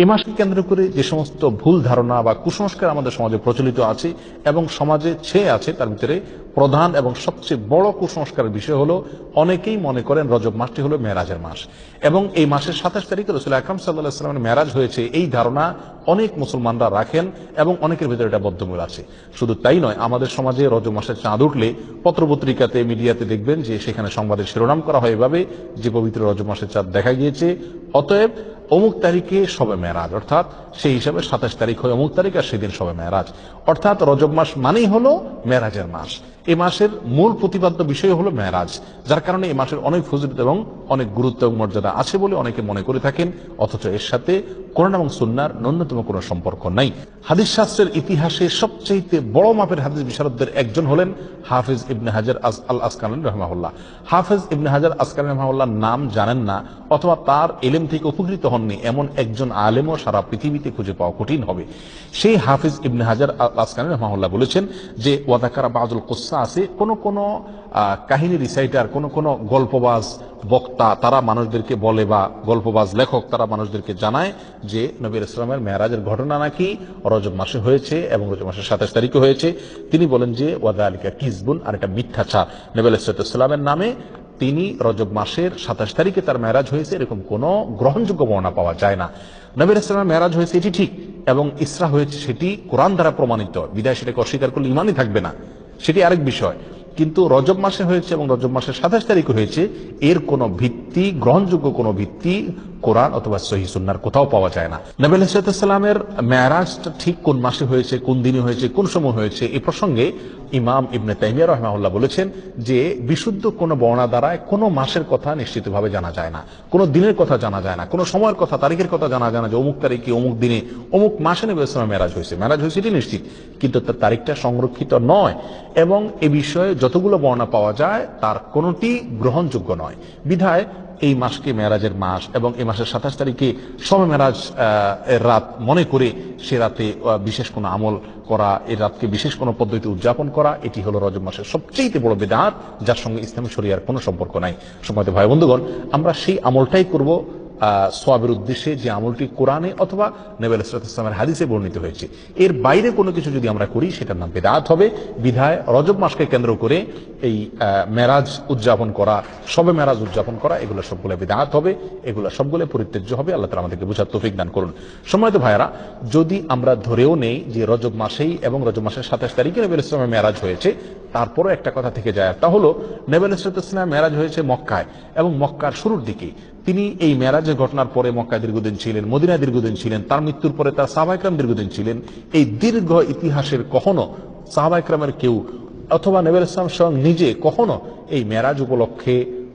এই মাসকে কেন্দ্র করে যে সমস্ত ভুল ধারণা বা কুসংস্কার আমাদের সমাজে প্রচলিত আছে এবং সমাজে ছেয়ে আছে, তার ভিতরে প্রধান এবং সবচেয়ে বড় কুসংস্কারের বিষয় হলো, অনেকেই মনে করেন রজব মাসটি হলো মেরাজের মাস। এবং এই মাসের সাতাশ তারিখে রসুল আকরাম সাল্লাহ সাল্লামের মেরাজ হয়েছে, এই ধারণা অনেক মুসলমানরা রাখেন এবং অনেকের ভিতরে এটা বদ্ধমূল আছে। শুধু তাই নয়, আমাদের সমাজে রজব মাসের চাঁদ উঠলে পত্রপত্রিকাতে, মিডিয়াতে দেখবেন যে সেখানে সংবাদের শিরোনাম করা হয় এভাবে, যে পবিত্র রজব মাসের চাঁদ দেখা গিয়েছে। অতএব অমুক তারিখে সবে মেরাজ, অর্থাৎ সেই হিসাবে সাতাশ তারিখ হয় অমুক তারিখ আর সেদিন সবে মেরাজ। অর্থাৎ রজব মাস মানেই হলো মেরাজের মাস। এই মাসের মূল প্রতিপাদ্য বিষয় হলো মেরাজ, যার কারণে এ মাসের অনেক ফজিলত এবং অনেক গুরুত্ব এবং মর্যাদা আছে বলে অনেকে মনে করে থাকেন, অথচ এর সাথে কোরআন এবং সুন্নার ন্যূনতম কোনো সম্পর্ক নাই। হাদিস শাস্ত্রের ইতিহাসে সবচেয়ে বড় মাপের হাদিস বিশারদদের একজন হলেন হাফিজ ইবনে হাজার আজ আল আসকান রহমাহুল্লাহ। হাফিজ ইবনে হাজার আসকান রহমাহুল্লাহ নাম জানেন না, অথবা তার এলেম থেকে উপকৃত হননি এমন একজন আলেমও সারা পৃথিবীতে খুঁজে পাওয়া কঠিন হবে। সেই হাফিজ ইবনে হাজার আল আসকান রহমাহুল্লাহ বলেছেন যে ওয়াদাকারা বাজুল কোসা আছে, কোন কোন কাহিনী রিসাইটার কোন কোন গল্পবাজ বক্তা, তারা মানুষদেরকে বলে বা গল্পবাজ লেখক, তারা মানুষদেরকে জানায় যে নবীর ইসলামের মেয়ারাজের ঘটনা নাকি রজব মাসে হয়েছে এবং রজব মাসের সাতাশ তারিখে হয়েছে। তিনি বলেন যে ওয়াদা আলিকা কিসবুন, আর এটা মিথ্যাচার। নবী ইসলামের নামে তিনি রজব মাসের সাতাশ তারিখে তার মেয়ারাজ হয়েছে, এরকম কোনো গ্রহণযোগ্য বর্ণনা পাওয়া যায় না। নবীর ইসলামের মেয়ারাজ হয়েছে, এটি ঠিক, এবং ইসরা হয়েছে, সেটি কোরআন দ্বারা প্রমাণিত। বিদায় সেটাকে অস্বীকার করলে ইমানই থাকবে না। সেটি আরেক বিষয়। কিন্তু রজব মাসে হয়েছে এবং রজব মাসের সাতাশ তারিখে হয়েছে, এর কোনো ভিত্তি, গ্রহণযোগ্য কোনো ভিত্তি কোরআন অথবা সহি সুন্নার কোথাও পাওয়া যায় না। নবী আলাইসালামের ম্যারাজটা ঠিক কোন মাসে হয়েছে, কোন দিনে হয়েছে, কোন সময় হয়েছে, এ প্রসঙ্গে ইমাম ইবনে তাইমিয়া রহমাউল্লাহ বলেছেন যে বিশুদ্ধ কোনো বর্ণা দ্বারায় কোনো মাসের কথা নিশ্চিতভাবে জানা যায় না। কোনো দিনের কথা জানা যায় না। কোনো সময়ের কথা, তারিখের কথা জানা যায় না যে অমুক তারিখে, অমুক দিনে, অমুক মাসে নবী ইসলাম মেরাজ হয়েছে। মেরাজ হয়েছে এটি নিশ্চিত। কিন্তু তার তারিখটা সংরক্ষিত নয় এবং এ বিষয়ে যতগুলো বর্ণনা পাওয়া যায়, তার কোনোটি গ্রহণযোগ্য নয়। বিধায় এই মাসকে মেয়ারাজের মাস এবং এই মাসের সাতাশ তারিখে সবে মেরাজ এর রাত মনে করে সে রাতে বিশেষ কোনো আমল করা, এই রাতকে বিশেষ কোনো পদ্ধতি উদযাপন করা, এটি হলো রজব মাসের সবচেয়ে বড় বেদাত, যার সঙ্গে ইসলাম শরিয়ার কোনো সম্পর্ক নাই। সময় ভাই বন্ধুগণ আমরা সেই আমলটাই করব সোয়াবের উদ্দেশ্যে যে আমলটি কোরআনে অথবা নেবেল ইসলামের হাদিসে বর্ণিত হয়েছে। এর বাইরে কোনো কিছু যদি আমরা করি, সেটার নাম বেদাত হবে। বিধায় রজব মাসকে কেন্দ্র করে এই মেরাজ উদযাপন করা, সবে মেরাজ উদযাপন করা, এগুলো সবগুলো বেদাত হবে, এগুলো সবগুলো পরিত্যাজ্য হবে। আল্লাহ তালা আমাদেরকে বোঝার তৌফিক দান করুন। সময় তো ভাইরা যদি আমরা ধরেও নেই যে রজব মাসেই এবং রজব মাসের সাতাশ তারিখে নেবেল ইসলামের মেরাজ হয়েছে তারপরও একটা কথা থেকে যায়, তা হলো নেবেল ইসলাম মেরাজ হয়েছে মক্কায় এবং মক্কার শুরুর দিকে। তিনি এই মেরাজের ঘটনার পরে মক্কায় দীর্ঘদিন ছিলেন, মদিনায় দীর্ঘদিন ছিলেন, তার মৃত্যুর পরে তার সাহবাইকরাম দীর্ঘদিন ছিলেন। এই দীর্ঘ ইতিহাসের কখনো সাহবাইকরামের কেউ অথবা নেবেল ইসলাম স্বয়ং নিজে কখনো এই মেরাজ উপলক্ষে